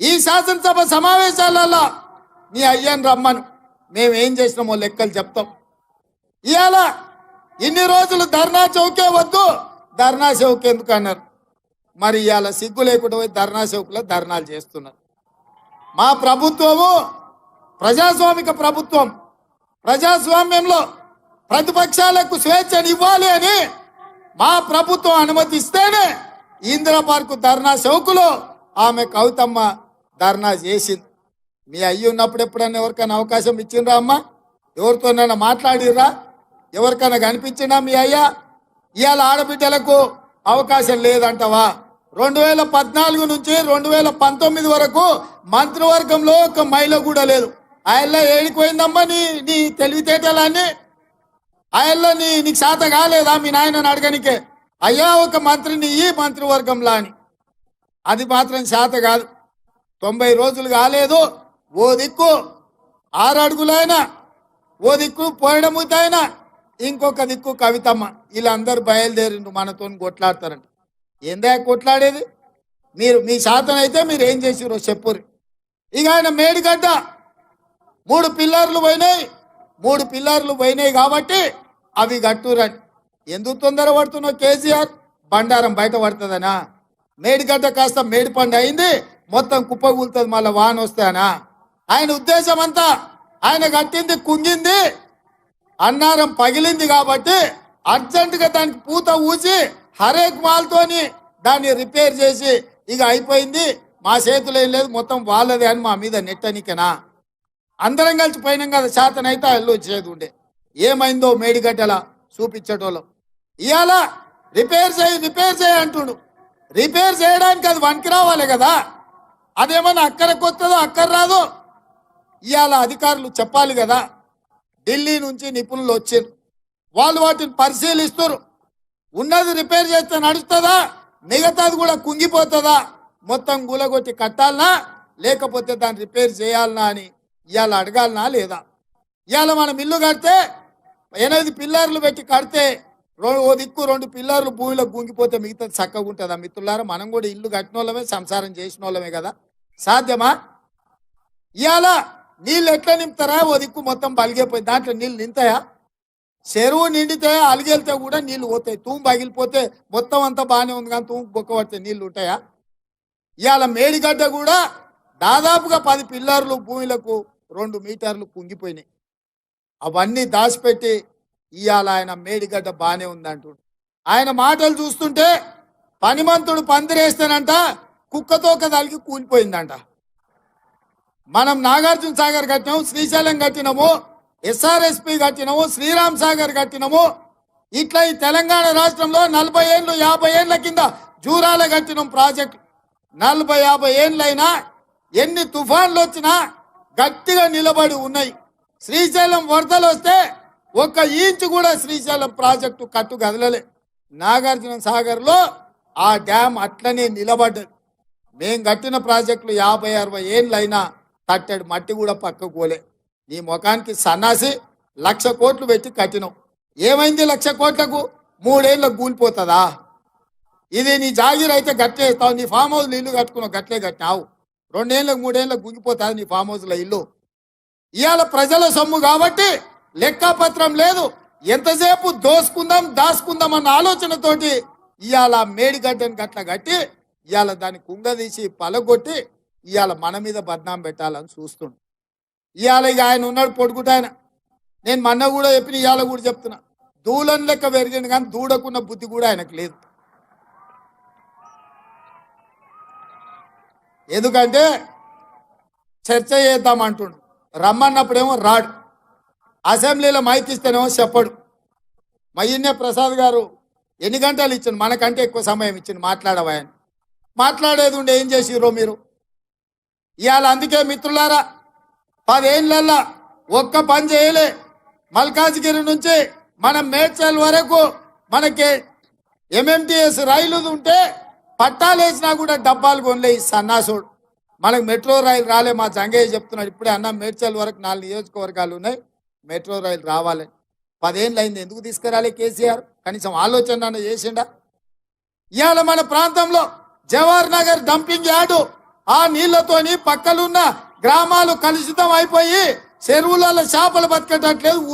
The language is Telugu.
ఈ శాసనసభ సమావేశాలలో నీ అయ్యాను రమ్మను. మేమేం చేసినామో లెక్కలు చెప్తాం. ఇవాళ ఇన్ని రోజులు ధర్నా చౌకే వద్దు ధర్నా చౌక్ ఎందుకు అన్నారు మరి ఇవాళ సిగ్గు లేకుండా పోయి ధర్నా చౌక్లో ధర్నాలు చేస్తున్నారు. మా ప్రభుత్వము ప్రజాస్వామిక ప్రభుత్వం. ప్రజాస్వామ్యంలో ప్రతిపక్షాలకు స్వేచ్ఛను ఇవ్వాలి అని మా ప్రభుత్వం అనుమతిస్తేనే ఇందిరా పార్కు ధర్నా చౌకులో ఆమె కవితమ్మ ధర్నా చేసింది మీ అయ్యి ఉన్నప్పుడు ఎప్పుడన్నా ఎవరికైనా అవకాశం ఇచ్చిండ్రా అమ్మా? ఎవరితోనైనా మాట్లాడిర్రా? ఎవరికైనా కనిపించినా మీ అయ్యా? ఇవాళ ఆడబిడ్డలకు అవకాశం లేదంటవా? రెండు వేల పద్నాలుగు నుంచి రెండు వేల పంతొమ్మిది వరకు మంత్రివర్గంలో ఒక మహిళ కూడా లేదు. ఆయల్లో ఏడిపోయిందమ్మా నీ నీ తెలివితేటలన్నీ? ఆయల్లో నీ నీకు శాత కాలేదా మీ నాయనని అడగనికే? అయ్యా ఒక మంత్రిని ఈ మంత్రివర్గంలో అని. అది మాత్రం శాత కాదు. తొంభై రోజులు కాలేదు. ఓ దిక్కు ఆరు అడుగులైనా ఓ దిక్కు పోయడముతైనా ఇంకొక దిక్కు కవితమ్మ. వీళ్ళందరూ బయలుదేరిండు మనతో కొట్లాడతారంట. ఏందా కొట్లాడేది? మీరు మీ శాతం అయితే మీరు ఏం చేసిరో చెప్పురు ఇక ఆయన మేడిగడ్డ. మూడు పిల్లర్లు పోయినాయి. మూడు పిల్లర్లు పోయినాయి కాబట్టి అవి కట్టురని ఎందుకు తొందర పడుతున్నావు కేసీఆర్? బండారం బయట పడుతుందనా? మేడిగడ్డ కాస్త మేడిపండు అయింది. మొత్తం కుప్పగూలుతుంది మళ్ళీ వాన వస్తానా ఆయన ఉద్దేశం అంతా ఆయన కట్టింది కుంగింది అన్నారం పగిలింది కాబట్టి అర్జెంటుగా దానికి పూత ఊసి హరేక్ మాల్తోని దాన్ని రిపేర్ చేసి ఇక అయిపోయింది. మా చేతులు ఏం లేదు మొత్తం వాళ్ళదే అని మా మీద నెట్టనికనా? అందరం కలిసి పోయినాం కదా శాతనైతే అల్లు వచ్చేది ఉండే. ఏమైందో మేడిగడ్డల చూపించేటోళ్ళం. ఇవాళ రిపేర్ చేయి రిపేర్ చేయి అంటుండు. రిపేర్ చేయడానికి అది వనికి రావాలి కదా? అదేమన్నా అక్కడికి వస్తుందో అక్కర రాదో? ఇవాళ అధికారులు చెప్పాలి కదా. ఢిల్లీ నుంచి నిపుణులు వచ్చారు. వాళ్ళు వాటిని పరిశీలిస్తారు ఉన్నది రిపేర్ చేస్తే నడుస్తుందా? మిగతాది కూడా కుంగిపోతుందా? మొత్తం గులగొట్టి కట్టాలనా? లేకపోతే దాన్ని రిపేర్ చేయాలనా అని ఇవాళ అడగాలనా లేదా? ఇవాళ మనం ఇల్లు కడితే ఎనిమిది పిల్లర్లు పెట్టి కడితే ఓ దిక్కు రెండు పిల్లర్లు భూమిలో గుంగిపోతే మిగతాది చక్కగా ఉంటుందా? మిత్రులారా మనం కూడా ఇల్లు కట్టిన వాళ్ళమే సంసారం చేసిన వాళ్ళమే కదా. సాధ్యమా? ఇవాళ నీళ్ళు ఎట్లా నింపుతారా? ఓ దిక్కు మొత్తం బలిగిపోయి దాంట్లో నీళ్ళు నింతాయా చెరువు నిండితే అలిగెళ్తే కూడా నీళ్ళు పోతాయి. తూము పగిలిపోతే మొత్తం అంతా బాగానే ఉంది కానీ తూము బొక్క పడితే నీళ్ళు ఉంటాయా? ఇవాళ మేడిగడ్డ కూడా దాదాపుగా పది పిల్లర్లు భూమిలకు రెండు మీటర్లు కుంగిపోయినాయి. అవన్నీ దాచిపెట్టి ఇవాళ ఆయన మేడిగడ్డ బాగానే ఉందంటు ఆయన మాటలు చూస్తుంటే పనిమంతుడు పందిరేస్తానంట కుక్కతో కదలికి కూలిపోయిందంట. మనం నాగార్జున సాగర్ కట్టినాము శ్రీశైలం కట్టినాము ఎస్ఆర్ఎస్పి కట్టినాము శ్రీరామ్ సాగర్ కట్టినాము. ఇట్లా ఈ తెలంగాణ రాష్ట్రంలో నలభై ఏళ్ళు యాభై ఏళ్ళ కింద జూరాల కట్టినాం ప్రాజెక్టు. నలభై యాభై ఏళ్ళైనా ఎన్ని తుఫాన్లు వచ్చినా గట్టిగా నిలబడి ఉన్నాయి. శ్రీశైలం వరదలు వస్తే ఒక్క ఇంచు కూడా శ్రీశైలం ప్రాజెక్టు కట్టు కదలలే. నాగార్జున సాగర్లో ఆ డ్యామ్ అట్లనే నిలబడ్డది. మేం కట్టిన ప్రాజెక్టులు యాభై అరవై ఏళ్ళైనా కట్టాడు మట్టి కూడా పక్క పోలే. నీ ముఖానికి సన్నాసి లక్ష కోట్లు పెట్టి కట్టినావు ఏమైంది లక్ష కోట్లకు? మూడేళ్ళకు కూలిపోతుందా? ఇది నీ జాగిర్ అయితే గట్లే ఇస్తావు నీ ఫామ్ హౌస్లో ఇల్లు కట్టుకున్నావు గట్లే కట్టినావు. రెండేళ్ళకు మూడేళ్ళకు గుంగిపోతుంది నీ ఫామ్ హౌస్లో ఇల్లు. ఇవాళ ప్రజల సొమ్ము కాబట్టి లెక్కపత్రం లేదు. ఎంతసేపు దోసుకుందాం దాసుకుందాం అన్న ఆలోచనతోటి ఇవాళ మేడిగడ్డని గట్ల కట్టి ఇవాళ దాన్ని కుంగదీసి పలగొట్టి ఇవాళ మన మీద బద్నాం పెట్టాలని చూస్తుండు. ఇవాళ ఇక ఆయన ఉన్నాడు పొడుగుట ఆయన. నేను మొన్న కూడా చెప్పిన ఇవాళ కూడా చెప్తున్నా. దూలం లెక్క పెరిగింది కానీ దూడకున్న బుద్ధి కూడా ఆయనకు లేదు. ఎందుకంటే చర్చ చేద్దాం అంటుండు. రమ్మన్నప్పుడేమో రాడు. అసెంబ్లీలో మైక్ ఇస్తేనేమో చెప్పడు. మయ్యన్య ప్రసాద్ గారు ఎన్ని గంటలు ఇచ్చిండు? మనకంటే ఎక్కువ సమయం ఇచ్చింది మాట్లాడవాయని మాట్లాడేది ఉండే ఏం చేసిర్రో మీరు? ఇవాళ అందుకే మిత్రులారా పదేళ్ళల్లా ఒక్క పని చేయలే. మల్కాజ్గిరి నుంచి మనం మేడ్చల్ వరకు మనకి ఎంఎంటిఎస్ రైలు ఉంటే పట్టాలు వేసినా కూడా డబ్బాలు కొనలే ఈ సన్నాసుడు. మనకు మెట్రో రైలు రాలే మా జంగయ్య చెప్తున్నాడు. ఇప్పుడే అన్న మేడ్చల్ వరకు నాలుగు నియోజకవర్గాలు ఉన్నాయి. మెట్రో రైలు రావాలి. పదేళ్ళు అయింది. ఎందుకు తీసుకురాలే కేసీఆర్? కనీసం ఆలోచన అన్న చేసిండా? ఇవాళ మన ప్రాంతంలో జవహర్ నగర్ డంపింగ్ యార్డు ఆ నీళ్ళతోని పక్కలున్న గ్రామాలు కలుషితం అయిపోయి చెరువులలో చేపలు బతికేటట్లేదు ఊరు